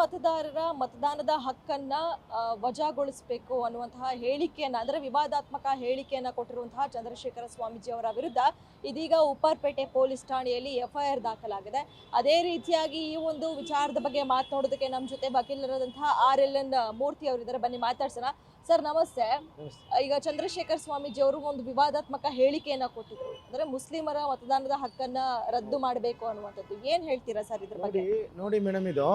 ಮತದಾರರ ಮತದಾನದ ಹಕ್ಕನ್ನ ವಜಾಗೊಳಿಸಬೇಕು ಅನ್ನುವಂತಹ ಹೇಳಿಕೆಯನ್ನ ಅಂದ್ರೆ ವಿವಾದಾತ್ಮಕ ಹೇಳಿಕೆಯನ್ನ ಕೊಟ್ಟಿರುವಂತಹ ಚಂದ್ರಶೇಖರ ಸ್ವಾಮೀಜಿ ಅವರ ವಿರುದ್ಧ ಇದೀಗ ಉಪ್ಪಾರ್ಪೇಟೆ ಪೊಲೀಸ್ ಠಾಣೆಯಲ್ಲಿ ಎಫ್ಐಆರ್ ದಾಖಲಾಗಿದೆ. ಅದೇ ರೀತಿಯಾಗಿ ಈ ಒಂದು ವಿಚಾರದ ಬಗ್ಗೆ ಮಾತನಾಡೋದಕ್ಕೆ ನಮ್ಮ ಜೊತೆ ವಕೀಲರಾದಂತಹ ಆರ್ ಎಲ್ ಎನ್ ಮೂರ್ತಿ ಅವರಿದ್ದಾರೆ ಬನ್ನಿ ಮಾತಾಡ್ಸೋಣ. ಸರ್ ನಮಸ್ತೆ. ಈಗ ಚಂದ್ರಶೇಖರ್ ಸ್ವಾಮೀಜಿ ಅವರು ಒಂದು ವಿವಾದಾತ್ಮಕ ಹೇಳಿಕೆಯನ್ನ ಕೊಟ್ಟಿದ್ರು. ಅಂದ್ರೆ ಮುಸ್ಲಿಮರ ಮತದಾನದ ಹಕ್ಕನ್ನ ರದ್ದು ಮಾಡಬೇಕು ಅನ್ನುವಂಥದ್ದು. ಏನ್ ಹೇಳ್ತೀರಾ ಸರ್ ಇದ್ರ ಬಗ್ಗೆ? ನೋಡಿ ಮೇಡಮ್ ಇದು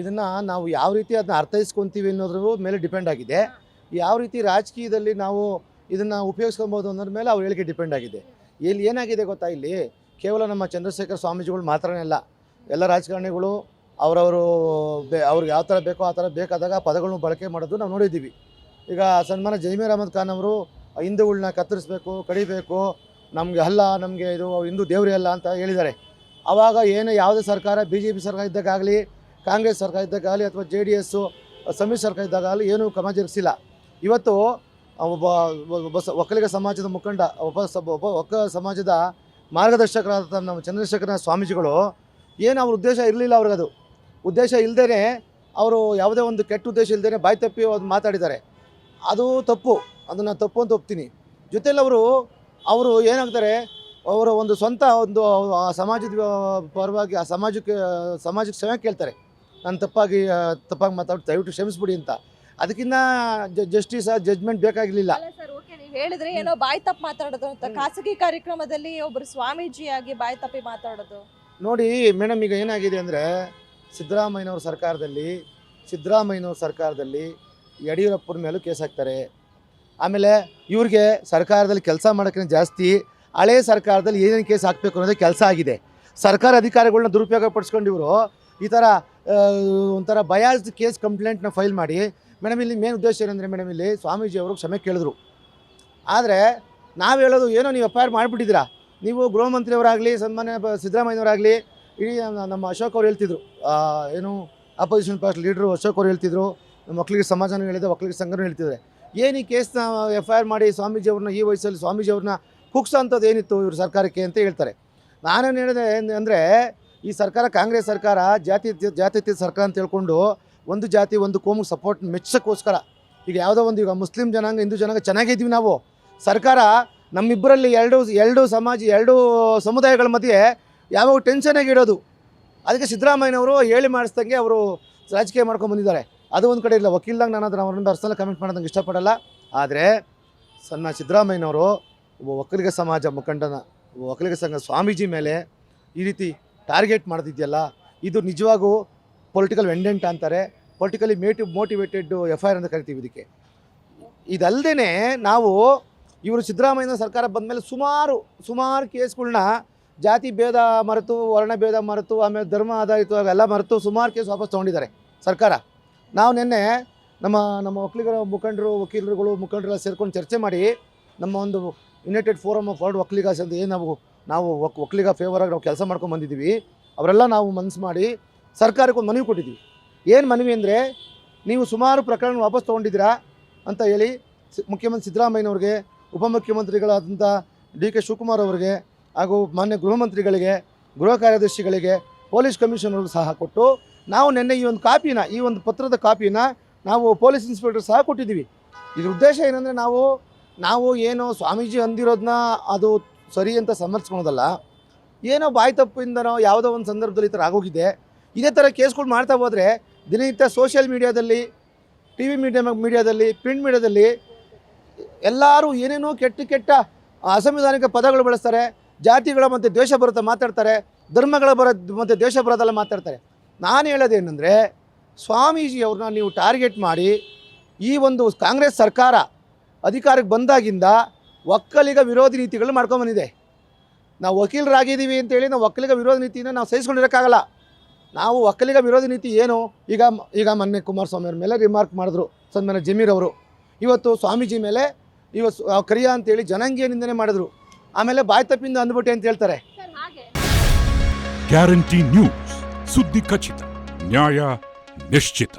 ಇದನ್ನ ನಾವು ಯಾವ ರೀತಿ ಅದನ್ನ ಅರ್ಥೈಸ್ಕೊಂತೀವಿ ಅನ್ನೋದ್ರ ಮೇಲೆ ಡಿಪೆಂಡ್ ಆಗಿದೆ. ಯಾವ ರೀತಿ ರಾಜಕೀಯದಲ್ಲಿ ನಾವು ಇದನ್ನ ಉಪಯೋಗಿಸ್ಕೊಬೋದು ಅನ್ನೋದ್ರ ಮೇಲೆ ಅವ್ರ ಹೇಳಿಕೆ ಡಿಪೆಂಡ್ ಆಗಿದೆ. ಇಲ್ಲಿ ಏನಾಗಿದೆ ಗೊತ್ತಾ ಇಲ್ಲಿ? ಕೇವಲ ನಮ್ಮ ಚಂದ್ರಶೇಖರ್ ಸ್ವಾಮೀಜಿಗಳು ಮಾತ್ರನೇ ಅಲ್ಲ, ಎಲ್ಲ ರಾಜಕಾರಣಿಗಳು ಅವರವರು ಬೇ, ಅವ್ರಿಗೆ ಯಾವ ಥರ ಬೇಕೋ ಆ ಥರ ಬೇಕಾದಾಗ ಪದಗಳನ್ನು ಬಳಕೆ ಮಾಡೋದು ನಾವು ನೋಡಿದ್ದೀವಿ. ಈಗ ಸನ್ಮಾನ ಜೈಮೀರ್ ಅಹಮದ್ ಖಾನ್ ಅವರು ಹಿಂದೂಗಳನ್ನ ಕತ್ತರಿಸ್ಬೇಕು, ಕಡಿಬೇಕು, ನಮಗೆ ಅಲ್ಲ, ನಮಗೆ ಇದು ಹಿಂದೂ ದೇವರೇ ಅಲ್ಲ ಅಂತ ಹೇಳಿದ್ದಾರೆ. ಆವಾಗ ಏನು ಯಾವುದೇ ಸರ್ಕಾರ, ಬಿ ಜೆ ಪಿ ಸರ್ಕಾರ ಇದ್ದಾಗಲಿ ಕಾಂಗ್ರೆಸ್ ಸರ್ಕಾರ ಇದ್ದಾಗಲಿ ಅಥವಾ ಜೆ ಡಿ ಎಸ್ಸು ಸಮ್ಮಿಶ್ರ ಸರ್ಕಾರ ಇದ್ದಾಗಲಿ ಏನೂ ಕ್ರಮ ಜರುಗಿಸಿಲ್ಲ. ಇವತ್ತು ಒಬ್ಬ ಒಬ್ಬ ಒಕ್ಕಲಿಗ ಸಮಾಜದ ಮುಖಂಡ, ಒಬ್ಬ ಸಬ್ ಒಬ್ಬ ಒಕ್ಕ ಸಮಾಜದ ಮಾರ್ಗದರ್ಶಕರಾದ ನಮ್ಮ ಚಂದ್ರಶೇಖರ ಸ್ವಾಮೀಜಿಗಳು, ಏನು ಅವ್ರ ಉದ್ದೇಶ ಇರಲಿಲ್ಲ ಅವ್ರಿಗದು ಉದ್ದೇಶ ಇಲ್ಲದೇ ಅವರು ಯಾವುದೇ ಒಂದು ಕೆಟ್ಟ ಉದ್ದೇಶ ಇಲ್ಲದೇ ಬಾಯಿ ತಪ್ಪಿ ಅದು ಮಾತಾಡಿದ್ದಾರೆ. ಅದು ತಪ್ಪು, ಅದನ್ನು ತಪ್ಪು ಅಂತ ಒಪ್ತೀನಿ. ಜೊತೆಯಲ್ಲಿ ಅವರು ಅವರು ಏನಾಗ್ತಾರೆ, ಅವರ ಒಂದು ಸ್ವಂತ ಒಂದು ಸಮಾಜದ ಪರವಾಗಿ, ಆ, ಸಮಾಜಕ್ಕೆ ಸಮಾಜಕ್ಕೆ ಕ್ಷಮೆ ಕೇಳ್ತಾರೆ. ನಾನು ತಪ್ಪಾಗಿ ತಪ್ಪಾಗಿ ಮಾತಾಡಿ ದಯವಿಟ್ಟು ಕ್ಷಮಿಸ್ಬಿಡಿ ಅಂತ. ಅದಕ್ಕಿಂತ ಜಸ್ಟಿಸ್ ಜಜ್ಮೆಂಟ್ ನೀವು ಹೇಳಿದ್ರೆ ಏನೋ ಬಾಯಿ ತಪ್ಪು ಮಾತಾಡೋದು ಅಂತ. ಖಾಸಗಿ ಕಾರ್ಯಕ್ರಮದಲ್ಲಿ ಒಬ್ಬರು ಸ್ವಾಮೀಜಿಯಾಗಿ ಬಾಯಿ ತಪ್ಪಿ ಮಾತಾಡೋದು. ನೋಡಿ ಮೇಡಮ್ ಈಗ ಏನಾಗಿದೆ ಅಂದರೆ ಸಿದ್ದರಾಮಯ್ಯನವ್ರ ಸರ್ಕಾರದಲ್ಲಿ ಸಿದ್ದರಾಮಯ್ಯನವ್ರ ಸರ್ಕಾರದಲ್ಲಿ ಯಡಿಯೂರಪ್ಪನ ಮೇಲೂ ಕೇಸ್ ಹಾಕ್ತಾರೆ. ಆಮೇಲೆ ಇವ್ರಿಗೆ ಸರ್ಕಾರದಲ್ಲಿ ಕೆಲಸ ಮಾಡೋಕ್ಕಿಂತ ಜಾಸ್ತಿ ಹಳೆ ಸರ್ಕಾರದಲ್ಲಿ ಏನೇನು ಕೇಸ್ ಹಾಕಬೇಕು ಅನ್ನೋದೇ ಕೆಲಸ ಆಗಿದೆ. ಸರ್ಕಾರ ಅಧಿಕಾರಿಗಳನ್ನ ದುರುಪಯೋಗ ಪಡಿಸ್ಕೊಂಡು ಇವರು ಈ ಥರ ಒಂಥರ ಬಯಾಸ್ಡ್ ಕೇಸ್ ಕಂಪ್ಲೇಂಟ್ನ ಫೈಲ್ ಮಾಡಿ. ಮೇಡಮ್ ಇಲ್ಲಿ ಮೇನ್ ಉದ್ದೇಶ ಏನಂದರೆ ಮೇಡಮ್ ಇಲ್ಲಿ ಸ್ವಾಮೀಜಿ ಅವರು ಕ್ಷಮೆ ಕೇಳಿದ್ರು. ಆದರೆ ನಾವು ಹೇಳೋದು ಏನೋ ನೀವು ಎಫ್ ಐ ಆರ್ ಮಾಡಿಬಿಟ್ಟಿದ್ದೀರಾ? ನೀವು ಗೃಹ ಮಂತ್ರಿಯವರಾಗಲಿ, ಸನ್ಮಾನ್ಯ ಸಿದ್ದರಾಮಯ್ಯವರಾಗಲಿ ಇಡೀ ನಮ್ಮ- ಅಶೋಕ್ ಅವ್ರು ಹೇಳ್ತಿದ್ರು. ಏನು ಅಪೋಸಿಷನ್ ಪಾರ್ಟಿ ಲೀಡ್ರು ಅಶೋಕ್ ಅವ್ರು ಹೇಳ್ತಿದ್ರು, ನಮ್ಮ ಒಕ್ಕಲಿಗ ಸಮಾಜನೂ ಹೇಳಿದೆ ಮಕ್ಕಳಿಗೆ ಸಂಘನೂ ಹೇಳ್ತಿದ್ದಾರೆ. ಏನು ಈ ಕೇಸ್ನ ಎಫ್ ಐ ಆರ್ ಮಾಡಿ ಸ್ವಾಮೀಜಿ ಅವ್ರನ್ನ ಈ ವಯಸ್ಸಲ್ಲಿ ಸ್ವಾಮೀಜಿ ಅವ್ರನ್ನ ಕುಗ್ಸೋಂಥದ್ದು ಏನಿತ್ತು ಇವ್ರ ಸರ್ಕಾರಕ್ಕೆ ಅಂತ ಹೇಳ್ತಾರೆ. ನಾನೇನು ಹೇಳಿದೆ ಅಂದರೆ ಈ ಸರ್ಕಾರ, ಕಾಂಗ್ರೆಸ್ ಸರ್ಕಾರ, ಜಾತಿ ಜಾತ್ಯತೀತ ಸರ್ಕಾರ ಅಂತ ಹೇಳ್ಕೊಂಡು ಒಂದು ಜಾತಿ, ಒಂದು ಕೋಮಿಗೆ ಸಪೋರ್ಟ್ ಮೆಚ್ಚಕ್ಕೋಸ್ಕರ ಈಗ ಯಾವುದೋ ಒಂದು ಈಗ ಮುಸ್ಲಿಂ ಜನಾಂಗ, ಹಿಂದೂ ಜನಾಂಗ ಚೆನ್ನಾಗಿದ್ದೀವಿ ನಾವು. ಸರ್ಕಾರ ನಮ್ಮಿಬ್ಬರಲ್ಲಿ ಎರಡು ಎರಡು ಸಮಾಜ, ಎರಡು ಸಮುದಾಯಗಳ ಮಧ್ಯೆ ಯಾವಾಗ ಟೆನ್ಷನಾಗಿ ಇಡೋದು ಅದಕ್ಕೆ ಸಿದ್ದರಾಮಯ್ಯನವರು ಹೇಳಿ ಮಾಡಿಸ್ದಂಗೆ ಅವರು ರಾಜಕೀಯ ಮಾಡ್ಕೊಂಡು ಬಂದಿದ್ದಾರೆ. ಅದು ಒಂದು ಕಡೆ ಇಲ್ಲ. ವಕೀಲ್ದಾಗ ನಾನು ಅದನ್ನು ಅವ್ರನ್ನ ಅರ್ಸಲ್ಲ ಕಮೆಂಟ್ ಮಾಡೋದಂಗೆ ಇಷ್ಟಪಡಲ್ಲ. ಆದರೆ ಸಣ್ಣ ಸಿದ್ದರಾಮಯ್ಯನವರು ಒಬ್ಬ ಒಕ್ಕಲಿಗ ಸಮಾಜ ಮುಖಂಡನ ಒಕ್ಕಲಿಗ ಸಂಘ ಸ್ವಾಮೀಜಿ ಮೇಲೆ ಈ ರೀತಿ ಟಾರ್ಗೆಟ್ ಮಾಡ್ತಿದ್ಯಲ್ಲ, ಇದು ನಿಜವಾಗೂ ಪೊಲಿಟಿಕಲ್ ವೆಂಡೆಂಟ್ ಅಂತಾರೆ politically motive motivated F I ಅಂತ ಕರಿತೀವಿ ಇದಕ್ಕೆ. ಇದಲ್ಲದೇ ನಾವು ಇವರು ಸಿದ್ದರಾಮಯ್ಯನ ಸರ್ಕಾರ ಬಂದಮೇಲೆ ಸುಮಾರು ಸುಮಾರು ಕೇಸ್ಗಳನ್ನ ಜಾತಿ ಭೇದ ಮರೆತು, ವರ್ಣ ಭೇದ ಮರೆತು, ಆಮೇಲೆ ಧರ್ಮ ಆಧಾರಿತ ಎಲ್ಲ ಮರೆತು ಸುಮಾರು ಕೇಸ್ ವಾಪಸ್ ತೊಗೊಂಡಿದ್ದಾರೆ ಸರ್ಕಾರ. ನಾವು ನಿನ್ನೆ ನಮ್ಮ ನಮ್ಮ ಒಕ್ಕಲಿಗರ ಮುಖಂಡರು, ವಕೀಲರುಗಳು, ಮುಖಂಡರೆಲ್ಲ ಸೇರ್ಕೊಂಡು ಚರ್ಚೆ ಮಾಡಿ ನಮ್ಮ ಒಂದು United Forum of World Okkaligas ಅಂತ ಏನು ನಾವು ನಾವು ಒಕ್ ಒಕ್ಕಲಿಗ ಫೇವರಾಗಿ ನಾವು ಕೆಲಸ ಮಾಡ್ಕೊಂಡು ಬಂದಿದ್ದೀವಿ ಅವರೆಲ್ಲ ನಾವು ಮನಸ್ಸು ಮಾಡಿ ಸರ್ಕಾರಕ್ಕೆ ಒಂದು ಮನವಿ ಕೊಟ್ಟಿದ್ದೀವಿ ಏನು ಮನವಿ ಅಂದರೆ, ನೀವು ಸುಮಾರು ಪ್ರಕರಣ ವಾಪಸ್ ತೊಗೊಂಡಿದ್ದೀರಾ ಅಂತ ಹೇಳಿ ಮುಖ್ಯಮಂತ್ರಿ ಸಿದ್ದರಾಮಯ್ಯನವ್ರಿಗೆ ಉಪಮುಖ್ಯಮಂತ್ರಿಗಳಾದಂಥ ಡಿ ಕೆ ಶಿವಕುಮಾರ್ ಅವರಿಗೆ, ಹಾಗೂ ಮಾನ್ಯ ಗೃಹಮಂತ್ರಿಗಳಿಗೆ ಗೃಹ ಕಾರ್ಯದರ್ಶಿಗಳಿಗೆ, ಪೊಲೀಸ್ ಕಮಿಷನರ್ಗೂ ಸಹ ಕೊಟ್ಟು ನಾವು ನಿನ್ನೆ ಈ ಒಂದು ಕಾಪಿನ, ಈ ಒಂದು ಪತ್ರದ ಕಾಪಿನ ನಾವು ಪೊಲೀಸ್ ಇನ್ಸ್ಪೆಕ್ಟರ್ ಸಹ ಕೊಟ್ಟಿದ್ದೀವಿ ಇದ್ರ ಉದ್ದೇಶ ಏನಂದರೆ ನಾವು ನಾವು ಏನು ಸ್ವಾಮೀಜಿ ಅಂದಿರೋದನ್ನ ಅದು ಸರಿ ಅಂತ ಸಮರ್ಥಿಸ್ಕೊಳೋದಲ್ಲ. ಏನೋ ಬಾಯಿ ತಪ್ಪಿಂದನೋ ಯಾವುದೋ ಒಂದು ಸಂದರ್ಭದಲ್ಲಿ ಈ ಥರ ಆಗೋಗಿದೆ. ಇದೇ ಥರ ಕೇಸ್ಗಳು ಮಾಡ್ತಾ ಹೋದರೆ ದಿನನಿತ್ಯ ಸೋಷಿಯಲ್ ಮೀಡಿಯಾದಲ್ಲಿ, ಟಿ ವಿ ಮೀಡಿಯಾ ಮೀಡಿಯಾದಲ್ಲಿ, ಪ್ರಿಂಟ್ ಮೀಡಿಯಾದಲ್ಲಿ ಎಲ್ಲರೂ ಏನೇನೋ ಕೆಟ್ಟ ಕೆಟ್ಟ ಅಸಂವಿಧಾನಿಕ ಪದಗಳು ಬಳಸ್ತಾರೆ. ಜಾತಿಗಳ ಮತ್ತು ದ್ವೇಷ ಬರುತ್ತೆ ಮಾತಾಡ್ತಾರೆ. ಧರ್ಮಗಳ ಬರೋ ಮತ್ತು ದ್ವೇಷ ಬರೋದೆಲ್ಲ ಮಾತಾಡ್ತಾರೆ. ನಾನು ಹೇಳೋದೇನೆಂದರೆ ಸ್ವಾಮೀಜಿಯವ್ರನ್ನ ನೀವು ಟಾರ್ಗೆಟ್ ಮಾಡಿ ಈ ಒಂದು ಕಾಂಗ್ರೆಸ್ ಸರ್ಕಾರ ಅಧಿಕಾರಕ್ಕೆ ಬಂದಾಗಿಂದ ಒಕ್ಕಲಿಗ ವಿರೋಧಿ ನೀತಿಗಳು ಮಾಡ್ಕೊಂಬಂದಿದೆ ನಾವು ವಕೀಲರಾಗಿದ್ದೀವಿ ಅಂತೇಳಿ ನಾವು ಒಕ್ಕಲಿಗ ವಿರೋಧಿ ನೀತಿನ ನಾವು ಸಹಿಸ್ಕೊಂಡಿರೋಕ್ಕಾಗಲ್ಲ. ನಾವು ಒಕ್ಕಲಿಗ ವಿರೋಧಿ ನೀತಿ ಏನು? ಈಗ ಈಗ ಮೊನ್ನೆ ಕುಮಾರಸ್ವಾಮಿ ಅವ್ರ ಮೇಲೆ ರಿಮಾರ್ಕ್ ಮಾಡಿದ್ರು. ಸನ್ಮಾನ್ಯ ಜಮೀರ್ ಅವರು. ಇವತ್ತು ಸ್ವಾಮೀಜಿ ಮೇಲೆ ಇವತ್ತು ಕರಿಯ ಅಂತೇಳಿ ಜನಾಂಗೀಯ ನಿಂದನೆ ಮಾಡಿದ್ರು. ಆಮೇಲೆ ಬಾಯ್ ತಪ್ಪಿಂದ ಅಂದ್ಬಿಟ್ಟೆ ಅಂತ ಹೇಳ್ತಾರೆ. ಗ್ಯಾರಂಟಿ ನ್ಯೂಸ್ ಸುದ್ದಿ ಖಚಿತ ನ್ಯಾಯ ನಿಶ್ಚಿತ